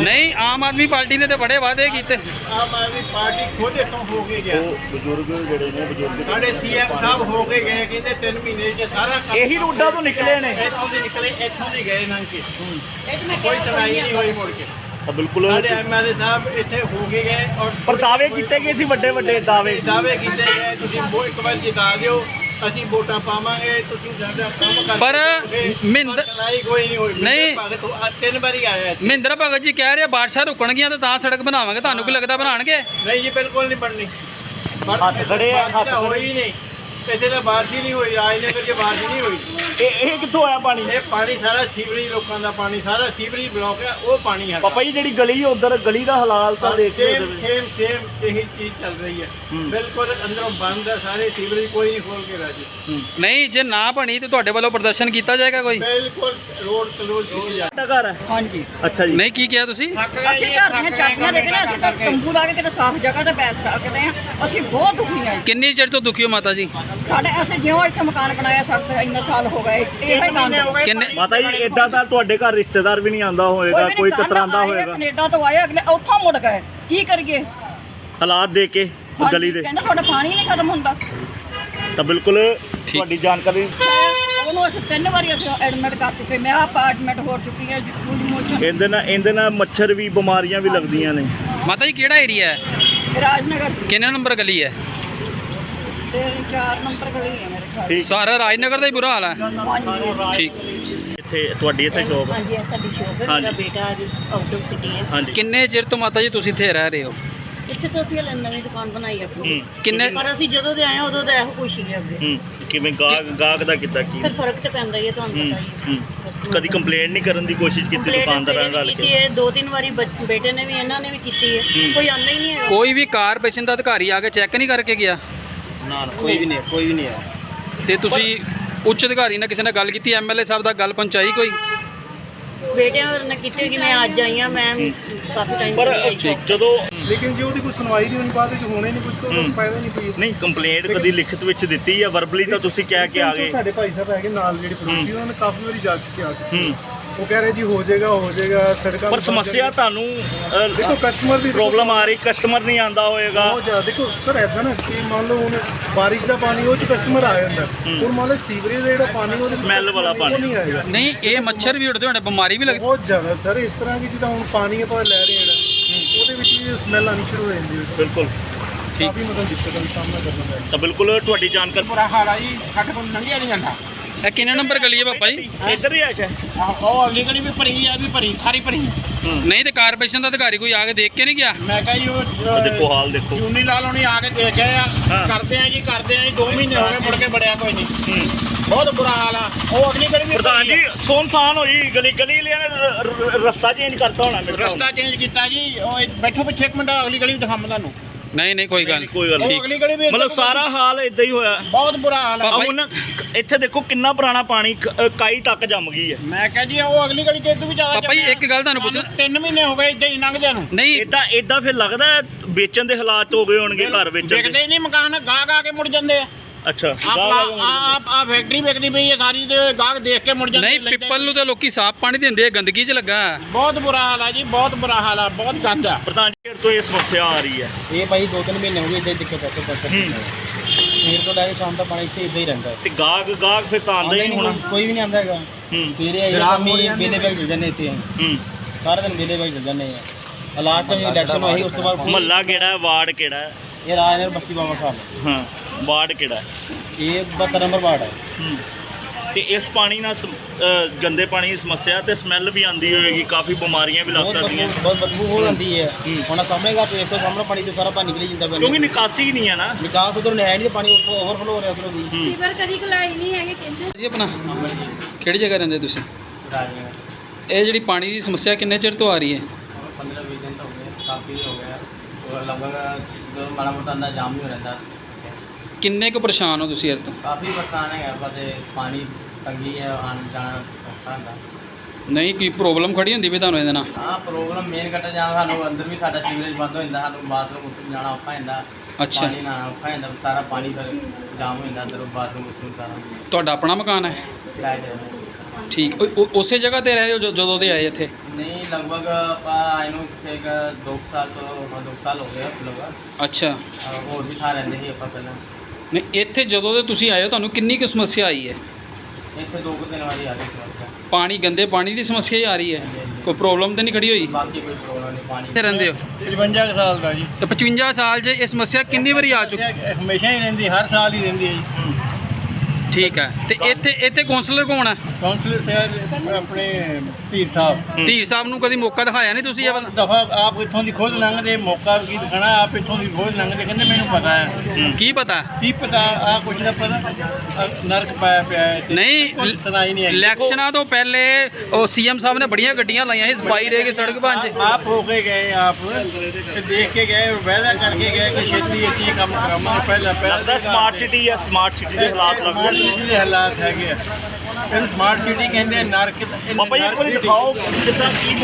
ਨਹੀਂ ਆਮ ਆਦਮੀ ਪਾਰਟੀ ਨੇ ਤੇ ਬੜੇ ਵਾਅਦੇ ਕੀਤੇ। ਆਮ ਆਦਮੀ ਪਾਰਟੀ ਖੁਦ ਇੱਥੋਂ ਹੋ ਕੇ ਗਿਆ। ਉਹ ਬਜ਼ੁਰਗ ਜਿਹੜੇ ਨੇ ਬਜ਼ੁਰਗ ਸਾਡੇ ਸੀਐਮ ਸਾਹਿਬ ਹੋ ਕੇ ਗਏ ਕਹਿੰਦੇ 3 ਮਹੀਨੇ ਚ ਸਾਰਾ ਕੰਮ ਇਹੀ ਰੋਡਾਂ ਤੋਂ ਨਿਕਲੇ ਨੇ। ਇੱਥੋਂ ਦੇ ਨਿਕਲੇ ਇੱਥੋਂ ਦੀ ਗਏ ਨੰਗ ਕੇ। ਕੋਈ ਸੁਣਾਈ ਨਹੀਂ ਹੋਈ ਮੁੜ ਕੇ। ਤਾਂ ਬਿਲਕੁਲ ਸਾਡੇ ਐਮਐਲਏ ਸਾਹਿਬ ਇੱਥੇ ਹੋ ਕੇ ਗਏ ਔਰ ਪਰ ਦਾਅਵੇ ਕੀਤੇ ਗਏ ਸੀ ਵੱਡੇ ਵੱਡੇ ਦਾਅਵੇ। ਦਾਅਵੇ ਕੀਤੇ ਗਏ ਤੁਸੀਂ ਵੋ ਇੱਕ ਵਾਰ ਜਿਤਾ ਦਿਓ। ਅਸੀਂ ਵੋਟਾਂ ਪਾਵਾਂਗੇ ਤੁਸੀਂ ਸਾਡਾ ਕੰਮ ਕਰ ਪਰ ਮਹਿੰਦਰ- ਸੁਣਾਈ ਕੋਈ ਨਹੀਂ ਹੋਈ। ਨਹੀਂ। ਭਗਤ ਆ ਤਿੰਨ ਵਾਰੀ ਆਇਆ ਇੱਥੇ। ਮਹਿੰਦਰ ਭਗਤ ਜੀ ਕਹਿ ਰਹੇ ਬਾਰਿਸ਼ਾਂ ਰੁਕਣਗੀਆਂ ਤੇ ਤਾਂ ਸੜਕ ਬਣਾਵਾਂਗੇ। ਤੁਹਾਨੂੰ ਕੀ ਲੱਗਦਾ ਬਣਾਣਗੇ? ਨਹੀਂ ਜੀ ਬਿਲਕੁਲ ਨਹੀਂ ਬਣਨੀ। ਹੱਥ ਖੜੇ ਆ, ਹੱਥ ਹੋਈ ਨਹੀਂ। ਇੱਥੇ ਤਾਂ ਬਾਰਿਸ਼ ਹੀ ਨਹੀਂ ਹੋਈ ਰਾਜਨਗਰ 'ਚ ਬਾਰਿਸ਼ ਨਹੀਂ ਹੋਈ। ਇਹ ਇਹ ਕਿੱਥੋਂ ਆਇਆ ਪਾਣੀ? ਇਹ ਪਾਣੀ ਸਾਰਾ ਸੀਵਰੇਜ ਲੋਕਾਂ ਦਾ ਪਾਣੀ ਸਾਰਾ ਸੀਵਰੇਜ ਬਲੌਕ ਹੈ ਉਹ ਪਾਣੀ ਹੈ ਪਾਪਾ ਜੀ ਜਿਹੜੀ ਗਲੀ ਉਧਰ ਗਲੀ ਦਾ ਹਾਲਾਲ ਤਾਂ ਦੇਖਿਓ ਸੇਮ ਉਹਦੇ ਵਿੱਚ। ਸੇਮ ਸੇਮ ਇਹੀ ਚੀਜ਼ ਚੱਲ ਰਹੀ ਹੈ ਹੂੰ। ਬਿਲਕੁਲ ਅੰਦਰੋਂ ਬੰਦ ਹੈ ਸਾਰੇ ਸੀਵਰੇਜ ਕੋਈ ਨਹੀਂ ਖੋਲ ਕੇ ਰਾਜੀ। ਨਹੀਂ ਜੇ ਨਾ ਬਣੀ ਤੇ ਤੁਹਾਡੇ ਵੱਲੋਂ ਪ੍ਰਦਰਸ਼ਨ ਕੀਤਾ ਜਾਏਗਾ ਕੋਈ? ਬਿਲਕੁਲ ਰੋਡ ਕਲੋਜ਼ ਕੀਤੀ ਜਾ। ਤੁਹਾਡਾ ਘਰ ਹੈ? ਹਾਂਜੀ। ਅੱਛਾ ਜੀ। ਨਹੀਂ ਕੀ ਕਿਹਾ ਤੁਸੀਂ? ਅਸੀਂ ਘਰ ਦੀਆਂ ਚਾਬੀਆਂ ਦੇ ਕੇ ਨਾ ਅਸੀਂ ਤਾਂ ਤੰਬੂ ਲਾ ਕੇ ਕਿਤੇ ਸਾਫ਼ ਜਗ੍ਹਾ ਤੇ ਬੈਠ ਸਕਦੇ ਆ ਅਸੀਂ ਬਹੁਤ ਦੁਖੀ ਆ ਕਿੰਨੀ ਚਿਰ ਤੋਂ ਦੁਖੀ ਹੋ ਮਾਤਾ ਜੀ? ਸਾਡੇ ਅਸੀਂ ਜਿਉਂ ਇੱਥੇ ਮਕਾਨ ਬਣਾਇਆ ਸਾਡੇ ਤੋਂ ਇੰਨੇ ਸਾਲ ਹੋ ਗਏ ਇਹ ਹੀ ਗੰਦ ਕਿੰਨੇ ਮਾਤਾ ਜੀ ਏਦਾਂ ਤਾਂ ਤੁਹਾਡੇ ਘਰ ਰਿਸ਼ਤੇਦਾਰ ਵੀ ਨਹੀਂ ਆਂਦਾ ਹੋਏਗਾ ਵੀ ਕੋਈ ਨਹੀਂ ਕਤਰਾਂਦਾ ਆਏ, ਹੋਏਗਾ। ਕੈਨੇਡਾ ਤੋਂ ਆਏ ਅਗਲੇ ਉੱਥੋਂ ਮੁੜ ਗਏ ਕੀ ਕਰੀਏ? ਹਾਲਾਤ ਦੇ ਕੇ ਹਾਂਜੀ, ਗਲੀ ਦੇ। ਕਹਿੰਦੇ ਤੁਹਾਡਾ ਪਾਣੀ ਨਹੀਂ ਖਤਮ ਹੁੰਦਾ। ਤਾਂ ਬਿਲਕੁਲ ਤੁਹਾਡੀ ਜਾਣਕਾਰੀ ਉਹਨੂੰ ਅਸੀਂ ਤਿੰਨ ਵਾਰੀ ਅਸੀਂ ਐਡਮਿਟ ਕਰ ਚੁੱਕੇ ਮੈਂ ਅਪਾਰਟਮੈਂਟ ਹੋ ਚੁੱਕੀ ਹਾਂ ਫੂਡ ਮੋਸ਼ਨ ਇਹਦੇ ਨਾਲ ਇਹਦੇ ਨਾਲ ਮੱਛਰ ਵੀ ਬਿਮਾਰੀਆਂ ਵੀ ਲੱਗਦੀਆਂ ਨੇ। ਮਾਤਾ ਜੀ ਕਿਹੜਾ ਏਰੀਆ ਹੈ? ਰਾਜਨਗਰ। ਕਿੰਨੇ ਨੰਬਰ ਗਲੀ ਹੈ? ਤੇ 4 ਨੰਬਰ ਗਲੀ ਹੈ ਮੇਰੇ ਖਿਆਲ ਠੀਕ। ਸਾਰਾ ਰਾਜਨਗਰ ਦਾ ਹੀ ਬੁਰਾ ਹਾਲ ਹੈ। ਹਾਂਜੀ ਠੀਕ। ਇੱਥੇ ਤੁਹਾਡੀ ਇੱਥੇ ਸ਼ੋਪ ਹਾਂਜੀ ਇਹ ਸਾਡੀ ਸ਼ੋਪ ਹੈ ਹਾਂਜੀ। ਮੇਰਾ ਬੇਟਾ ਅੱਜ ਆਊਟ ਆਫ ਸਿਟੀ ਹੈ। ਹਾਂਜੀ। ਕਿੰਨੇ ਚਿਰ ਤੋਂ ਮਾਤਾ ਜੀ ਤੁਸੀਂ ਇੱਥੇ ਰਹਿ ਰਹੇ ਹੋ? ਇੱਥੇ ਤੋਂ ਅਸੀਂ ਹਲੇ ਨਵੀਂ ਦੁਕਾਨ ਬਣਾਈ ਆਪਣੀ। ਹੂੰ। ਕਿੰਨੇ ਪਰ ਅਸੀਂ ਜਦੋਂ ਦੇ ਆਏ ਹਾਂ ਉਦੋਂ ਦਾ ਇਹੋ ਕੁਛ ਹੀ ਹੈ ਅੱਗੇ। ਹੂੰ। ਕਿਵੇਂ ਗਾਹਕ ਗਾਹਕ ਦਾ ਕੀਤਾ ਕੀ? ਫਿਰ ਫ਼ਰਕ ਤੇ ਪੈਂਦਾ ਹੀ ਹੈ ਤੁਹਾਨੂੰ ਹੂੰ ਪਤਾ ਹੀ ਹੈ। ਹੂੰ ਕਦੀ ਕੰਪਲੇਂਟ ਨਹੀਂ ਕਰਨ ਦੀ ਕੋਸ਼ਿਸ਼ ਕੀਤੀ Complaint ਦੁਕਾਨਦਾਰਾਂ ਨਾਲ ਕੇ ਕੀਤੀ ਹੈ ਦੋ ਤਿੰਨ ਵਾਰੀ ਬੱਚ- ਬੇਟੇ ਨੇ ਵੀ ਇਹਨਾਂ ਨੇ ਵੀ ਕੀਤੀ ਹੈ। ਹੂੰ। ਕੋਈ ਆਉਂਦਾ ਹੀ ਨਹੀਂ ਹੈਗਾ। ਕੋਈ ਵੀ ਕਾਰਪੋਰੇਸ਼ਨ ਦਾ ਅਧਿਕਾਰੀ ਆ ਕੇ ਚੈੱਕ ਨਹੀਂ ਕਰਕੇ ਗਿਆ? ਨਾ ਕੋਈ ਵੀ ਨਹੀਂ ਕੋਈ ਵੀ ਨਹੀਂ ਆਇਆ ਤੇ ਤੁਸੀਂ ਉੱਚ ਅਧਿਕਾਰੀ ਨਾਲ ਕਿਸੇ ਨਾਲ ਗੱਲ ਕੀਤੀ ਐਮਐਲਏ ਸਾਹਿਬ ਦਾ ਗੱਲ ਪਹੁੰਚਾਈ ਕੋਈ? ਬੇਟਿਆਂ ਹੋਰ ਨੇ ਕੀਤੀ ਕਿ ਮੈਂ ਅੱਜ ਆਈ ਹਾਂ ਮੈਂ ਕਾਫੀ ਟਾਈਮ ਪਰ ਜਦੋਂ ਲੇਕਿਨ ਜੇ ਉਹਦੀ ਕੋਈ ਸੁਣਵਾਈ ਨਹੀਂ ਹੋਣੀ ਬਾਅਦ ਵਿੱਚ ਹੋਣੇ ਨਹੀਂ ਕੁਝ ਤਾਂ ਹੂੰ। ਫਾਇਦਾ ਨਹੀਂ ਕੋਈ। ਨਹੀਂ ਕੰਪਲੇਂਟ ਕਦੀ ਲਿਖਤ ਵਿੱਚ ਦਿੱਤੀ ਜਾਂ ਵਰਬਲੀ ਤਾਂ ਤੁਸੀਂ ਕਹਿ ਕੇ ਆ ਗਏ। ਸਾਡੇ ਭਾਈ ਸਾਹਿਬ ਹੈਗੇ ਨਾਲ ਜਿਹੜੇ ਪੜੋਸੀ ਉਹਨਾਂ ਨੇ ਕਾਫੀ ਵਾਰੀ ਜਾ ਚੁੱਕੇ ਆ। ਕੇ ਹੂੰ। ਉਹ ਕਹਿ ਰਹੇ ਜੀ ਹੋ ਜਾਏਗਾ ਹੋ ਜਾਏਗਾ ਸੜਕਾਂ ਪਰ ਸਮੱਸਿਆ। ਤੁਹਾਨੂੰ ਦੇਖੋ ਕਸਟਮਰ ਦੀ ਪ੍ਰੋਬਲਮ ਆ ਰਹੀ ਕਸਟਮਰ ਨਹੀਂ ਆਂਦਾ ਹੋਏਗਾ। ਬਹੁਤ ਜ਼ਿਆਦਾ ਦੇਖੋ ਸਰ ਐਦਾਂ ਨਾ ਕਿ ਮੰਨ ਲਓ ਹੁਣ ਬਾਰਿਸ਼ ਦਾ ਪਾਣੀ ਉਹ ਚ ਕਸਟਮਰ ਆ ਜਾਂਦਾ। ਹੁਣ ਮੰਨ ਲਓ ਸੀਵਰੇਜ ਦਾ ਜਿਹੜਾ ਪਾਣੀ ਉਹਦੇ ਵਿੱਚ Smell ਵਾਲਾ customer ਨਹੀਂ ਆਏਗਾ। ਨਹੀਂ ਇਹ ਮੱਛਰ ਵੀ ਉੱਡਦੇ ਹੋਣੇ ਬਿਮਾਰੀ ਵੀ ਲੱਗਦੀ। ਬਹੁਤ ਜ਼ਿਆਦਾ ਸਰ ਇਸ ਤਰ੍ਹਾਂ ਕਿ ਜਿੱਦਾਂ ਹੁਣ ਪਾਣੀ ਆਪਾਂ ਲੈ ਰਹੇ ਹਾਂ ਜਿਹੜਾ ਉਹਦੇ ਵਿੱਚ ਵੀ ਸਮੈਲ ਆਣੀ ਸ਼ੁਰੂ ਹੋ ਜਾਂਦੀ ਹੈ। ਬਿਲਕੁਲ। ਕਾਫੀ ਮਤਲਬ ਦਿੱਕਤਾਂ ਦਾ ਸਾਹਮਣਾ ਕਰਨਾ ਪੈਂਦਾ। ਤਾਂ ਬਿਲਕੁਲ ਤੁਹਾਡੀ ਜਾਣਕਾਰੀ ਬੁਰਾ ਹਾਲ ਆ ਜੀ ਸਾਡੇ ਕੋਲ ਲੰਘਿਆ ਨਹੀਂ ਜਾਂਦਾ। ਇਹ ਕਿੰਨੇ ਨੰਬਰ ਗਲੀ ਹੈ ਪਾਪਾ ਜੀ? ਇੱਧਰ ਹੀ ਆਸ਼ਾ ਆਹ, ਉਹ ਅਗਲੀ ਗਲੀ ਵੀ ਭਰੀ ਆ ਵੀ ਭਰੀ ਸਾਰੀ ਭਰੀ। ਨਹੀਂ ਤੇ ਕਾਰਪੋਰੇਸ਼ਨ ਦਾ ਅਧਿਕਾਰੀ ਕੋਈ ਆ ਕੇ ਦੇਖ ਕੇ ਨਹੀਂ ਗਿਆ? ਮੈਂ ਕਹਾਂ ਜੀ ਉਹ ਦੇਖੋ ਹਾਲ ਦੇਖੋ। ਜੂਨੀ ਲਾਲ ਹੁਣੀ ਆ ਕੇ ਦੇਖ ਗਏ ਆ। ਕਰਦੇ ਆ ਜੀ ਕਰਦੇ ਆ ਜੀ 2 ਮਹੀਨੇ ਹੋ ਗਏ ਮੁੜ ਕੇ ਬੜਿਆ ਕੋਈ ਨਹੀਂ। ਬਹੁਤ ਬੁਰਾ ਹਾਲ ਆ। ਉਹ ਅਗਲੀ ਗਲੀ ਵੀ ਪ੍ਰਧਾਨ ਜੀ। ਸੁਨਸਾਨ ਹੋਈ ਗਲੀ ਗਲੀ ਲਿਆ ਰਸਤਾ ਚੇਂਜ ਕਰਤਾ ਹੋਣਾ ਰਸਤਾ ਚੇਂਜ ਕੀਤਾ ਜੀ ਉਹ ਬੈਠੋ ਪਿੱਛੇ ਇੱਕ ਮਿੰਟ ਅਗਲੀ ਗਲੀ ਦਿਖਾਵਾਂ ਤੁਹਾਨੂੰ। ਨਹੀਂ ਨਹੀਂ ਕੋਈ ਗੱਲ ਨਹੀਂ, ਕੋਈ ਗੱਲ ਨਹੀਂ। ਅਗਲੀ ਗਲੀ ਵੀ ਮਤਲਬ ਸਾਰਾ ਹਾਲ ਇਦਾਂ ਹੀ ਹੋਇਆ। ਬਹੁਤ ਬੁਰਾ ਹਾਲ ਆ ਹੁਣ ਇੱਥੇ ਦੇਖੋ ਕਿੰਨਾ ਪੁਰਾਣਾ ਪਾਣੀ ਕਾਈ ਤੱਕ ਜੰਮ ਗਈ ਹੈ। ਮੈਂ ਕਹਾਂ ਜੀ ਉਹ ਅਗਲੀ ਗਲੀ ਚ ਇਦੋਂ ਵੀ ਜ਼ਿਆਦਾ ਪਾਪਾ ਜੀ। ਇੱਕ ਗੱਲ ਤੁਹਾਨੂੰ ਪੁੱਛਣਾ- ਸਾਨੂੰ ਤਿੰਨ ਮਹੀਨੇ ਹੋ ਗਏ ਇਦਾਂ ਹੀ ਲੰਘਦਿਆਂ ਨੂੰ। ਨਹੀਂ। ਇਦਾਂ ਇਦਾਂ ਫਿਰ ਲੱਗਦਾ ਹੈ ਵੇਚਣ ਦੇ ਹਾਲਾਤ ਹੋ ਗਏ ਹੋਣਗੇ ਘਰ ਵੇਚਣ ਵਿਕਦੇ ਦੇ ਹੀ ਨਹੀਂ ਮਕਾਨ ਗਾਹ ਗਾਹ ਕੇ ਮੁੜ ਜਾਂਦੇ ਆ। ਅੱਛਾ। ਆਪ ਗਾਹ ਲਾ ਕੇ ਮੁੜ ਜਾਂਦੇ। ਆਪ ਆ ਫੈਕਟਰੀ ਵਿਕਦੀ ਪਈ ਹੈ ਸਾਰੀ ਤੇ ਗਾਹਕ ਦੇਖ ਕੇ ਮੁੜ ਜਾਂਦੇ ਨਹੀਂ ਲੈਂਦੇ ਪਿੱਪਲ ਨੂੰ ਤਾਂ ਲੋਕੀ ਸਾਫ਼ ਪਾਣੀ ਦਿੰਦੇ ਆ ਗੰਦਗੀ 'ਚ ਲੱਗਾ। ਬਹੁਤ ਬੁਰਾ ਹਾਲ ਆ ਜੀ ਬਹੁਤ ਬੁਰਾ ਹਾਲ ਆ ਬਹੁਤ ਗੰਦ ਆ। ਪ੍ਰਧਾਨ ਜੀ ਤੋਂ ਇਹ ਸਮੱਸਿਆ ਆ ਰਹੀ ਹੈ। ਇਹ ਭਾਈ ਦੋ ਤਿੰਨ ਮਹੀਨੇ ਹੋ ਗਏ ਇਦਾਂ ਦਿੱਕਤ ਆ ਤੇ ਹੂੰ। ਸਵੇਰ ਤੋਂ ਲੈ ਕੇ ਸ਼ਾਮ ਤੱਕ ਪਾਣੀ ਇੱਥੇ ਇਦਾਂ ਹੀ ਰਹਿੰਦਾ ਹੈ। ਤੇ ਗਾਹਕ ਗਾਹਕ ਫਿਰ ਤਾਂ ਆਉਂਦਾ ਹੀ ਨਹੀਂ ਹੋਣਾ। ਕੋਈ ਵੀ ਨਹੀਂ ਆਉਂਦਾ ਹੈਗਾ। ਹੂੰ। ਸਵੇਰੇ ਆਈ ਸ਼ਾਮੀ ਵੇਲੇ ਬੈਗ ਚਲ ਜਾਂਦੇ ਇੱਥੇ ਅਸੀਂ। ਹੂੰ। ਸਾਰਾ ਦਿਨ ਵੇਲੇ ਬੈਗ ਚਲ ਜਾਂਦੇ ਆ। ਹਾਲਾਤ ਚ ਇਲੈਕਸ਼ਨ ਹੋਈ ਉਸ ਤੋਂ ਬਾਅਦ ਕੋਈ- ਮਹੱਲਾ ਕਿਹੜਾ ਹੈ ਵਾਰਡ ਕਿਹੜਾ ਹੈ? ਇਹ ਰਾਜਨਗਰ ਬਸਤੀ ਬਾਬਾ ਖਾਨ ਹਾਂ ਵਾਰਡ ਕਿਹੜਾ ਹੈ? ਇਹ 72 ਨੰਬਰ ਵਾਰਡ ਹੈ। ਤੇ ਇਸ ਪਾਣੀ ਨਾਲ ਸਮ- ਗੰਦੇ ਪਾਣੀ ਦੀ ਸਮੱਸਿਆ ਤੇ ਸਮੈਲ ਵੀ ਆਉਂਦੀ ਹੋਏਗੀ ਕਾਫੀ ਬਿਮਾਰੀਆਂ ਵੀ ਲੱਗ ਸਕਦੀਆਂ। ਬਹੁਤ ਬਦਬੂ ਹੋ ਜਾਂਦੀ ਹੈ। ਹੁਣ ਸਾਹਮਣੇ ਦਾ ਵੇਖੋ ਸਾਹਮਣੇ ਪਾਣੀ ਤੇ ਸਾਰਾ ਪਾਣੀ ਨਿਕਲੀ ਜਾਂਦਾ ਪਿਆ ਕਿਉਂਕਿ ਨਿਕਾਸੀ ਹੀ ਨਹੀਂ ਹੈ ਨਾ। ਨਿਕਾਸ ਉਧਰ ਹੈ ਨਹੀਂ ਤੇ ਪਾਣੀ ਓਵਰਫਲੋ ਹੋ ਰਿਹਾ ਉਧਰੋਂ ਦੀ ਹੂੰ। ਫੀਵਰ ਕਦੀ ਕਲਾਈ ਨਹੀਂ ਹੈਗੇ ਕਹਿੰਦੇ। ਜੀ ਆਪਣਾ ਕਿਹੜੀ ਜਗ੍ਹਾ ਰਹਿੰਦੇ ਤੁਸੀਂ? ਰਾਜਨਗਰ। ਇਹ ਜਿਹੜੀ ਪਾਣੀ ਦੀ ਸਮੱਸਿਆ ਕਿੰਨੇ ਚਿਰ ਤੋਂ ਆ ਰਹੀ ਹੈ? 15 20 ਦਿਨ ਹੋ ਗਏ ਕਾਫੀ ਹੋ ਗਿਆ। ਉਹ ਮਾੜਾ ਮੋਟਾ ਅੰਦਰ ਜਾਮ ਹੀ ਹੋ ਰਹਿੰਦਾ ਕਿੰਨੇ ਕੁ ਪਰੇਸ਼ਾਨ ਹੋ ਤੁਸੀਂ ਇਹ ਤੋਂ ਕਾਫੀ ਪਰੇਸ਼ਾਨ ਹੈ ਪਰ ਤੇ ਪਾਣੀ ਤੰਗੀ ਹੈ ਆਉਣ ਜਾਣਾ ਔਖਾ ਹੁੰਦਾ। ਨਹੀਂ ਕੋਈ ਪ੍ਰੋਬਲਮ ਖੜੀ ਹੁੰਦੀ ਵੀ ਤੁਹਾਨੂੰ ਇਹਦੇ ਨਾਲ? ਹਾਂ ਪ੍ਰੋਬਲਮ ਮੇਨ ਕੱਟ ਜਾਂ ਸਾਨੂੰ ਅੰਦਰ ਵੀ ਸਾਡਾ ਸੀਵਰੇਜ ਬੰਦ ਹੋ ਜਾਂਦਾ ਸਾਨੂੰ ਬਾਥਰੂਮ ਉੱਤੇ ਜਾਣਾ ਔਖਾ ਹੁੰਦਾ। ਅੱਛਾ। ਪਾਣੀ ਨਾ ਔਖਾ ਜਾਂਦਾ ਸਾਰਾ ਪਾਣੀ ਫਿਰ ਜਾਮ ਹੋ ਜਾਂਦਾ ਅੰਦਰ ਬਾਥਰੂਮ ਬੂਥਰੂਮ ਸਾਰਾ। ਤੁਹਾਡਾ ਆਪਣਾ ਮਕਾਨ ਹੈ? ਕਿਰਾਏ ਤੇ ਰਹਿੰਦੇ। ਠੀਕ ਉਹ- ਉਹ- ਉਸੇ ਜਗ੍ਹਾ ਤੇ ਰਹੇ ਹੋ ਜ- ਜਦੋਂ ਦੇ ਆਏ ਇੱਥੇ? ਨੂੰ ਇੱਥੇ ਇੱਕ ਦੋ ਕੁ ਸਾਲ ਤੋਂ ਦੋ ਕੁ ਸਾਲ ਹੋ ਗਏ ਆ ਲਗਭਗ। ਅੱਛਾ। ਹੋਰ ਵੀ ਥਾਂ ਰਹਿੰਦੇ ਸੀ ਆਪਾਂ ਪਹਿਲਾਂ। ਨਹੀਂ ਇੱਥੇ ਜਦੋਂ ਦੇ ਤੁਸੀਂ ਆਏ ਹੋ ਤੁਹਾਨੂੰ ਕਿੰਨੀ ਕੁ ਸਮੱਸਿਆ ਆਈ ਹੈ? ਇੱਥੇ ਦੋ ਕੁ ਦਿਨ ਵਾਲੀ ਆ ਗਈ ਸਮੱਸਿਆ। ਪਾਣੀ ਗੰਦੇ ਪਾਣੀ ਦੀ ਸਮੱਸਿਆ ਹੀ ਆ ਰਹੀ ਹੈ? ਕੋਈ ਪ੍ਰੋਬਲਮ ਤਾਂ ਨਹੀਂ ਖੜੀ ਹੋਈ? ਬਾਕੀ ਕੋਈ ਪ੍ਰੋਬਲਮ ਨਹੀਂ ਪਾਣੀ ਇੱਥੇ ਰਹਿੰਦੇ ਹੋ? 55 ਸਾਲ ਦਾ ਜੀ। ਤੇ 55 ਸਾਲ 'ਚ ਇਹ ਸਮੱਸਿਆ ਕਿੰਨੀ ਵਾਰੀ ਆ ਚੁੱਕੀ? ਹਮੇਸ਼ਾ ਹੀ ਰਹਿੰਦੀ ਹਰ ਸਾਲ ਹੀ ਰਹਿੰਦੀ ਹੈ ਜੀ। ਠੀਕ ਹੈ। ਤੇ ਇੱਥੇ ਇੱਥੇ ਕਾਉਂਸਲਰ ਕੌਣ ਹੈ? ਕਾਉਂਸਲਰ ਸਾਹਿਬ ਆਪਣੇ ਧੀਰ ਸਾਹਿਬ। ਧੀਰ ਸਾਹਿਬ ਨੂੰ ਕਦੀ ਮੌਕਾ ਦਿਖਾਇਆ ਨਹੀਂ ਤੁਸੀਂ ਇਹ ਵਾਲਾ? ਦਫਾ ਆਪ ਇੱਥੋਂ ਦੀ ਖੁਦ ਲੰਘਦੇ ਮੌਕਾ ਵੀ ਕੀ ਦਿਖਾਣਾ ਆਪ ਇੱਥੋਂ ਦੀ ਖੁਦ ਲੰਘਦੇ ਕਹਿੰਦੇ ਮੈਨੂੰ ਪਤਾ ਹੈ। ਕੀ ਪਤਾ? ਕੀ ਪਤਾ ਆ ਕੁਛ ਦਾ ਪਤਾ ਨਰਕ ਪਾਇਆ ਪਿਆ ਹੈ ਨਹੀਂ ਸੁਣਾਈ ਨਹੀਂ ਹੈਗੀ। ਇਲੈਕਸ਼ਨਾਂ ਤੋਂ ਪਹਿਲੇ ਉਹ ਸੀਐਮ ਸਾਹਿਬ ਨੇ ਬੜੀਆਂ ਗੱਡੀਆਂ ਲਾਈਆਂ ਸੀ ਸਫ਼ਾਈ ਰਹਿ ਕੇ ਸੜਕ ਆ- ਆਪ ਹੋ ਕੇ ਗਏ ਆਪ ਤੇ ਦੇਖ ਕੇ ਗਏ ਵਾਅਦਾ ਕਰਕੇ ਗਏ ਕਿ ਛੇਤੀ ਇਹ ਕੰਮ ਕਰਾਵਾਂਗੇ ਪਹਿਲਾਂ ਪਹਿਲਾਂ ਸਮਾਰਟ ਸਿਟੀ ਆ ਸਮਾਰਟ ਸਿਟੀ ਦੇ ਹਾਲਾਤ ਲੱਗਦੇ ਸਿਟੀ ਦੇ ਹਾਲਾਤ ਹੈਗੇ ਆ ਇਹਨੂੰ ਸਮਾਰਟ ਸਿਟੀ ਕਹਿੰਦੇ ਆ ਨਰਕ ਬਾਬਾ ਜੀ ਇੱਕ ਵਾਰੀ। ਦਿਖਾਓ ਕਿੱਦਾਂ ਕੀ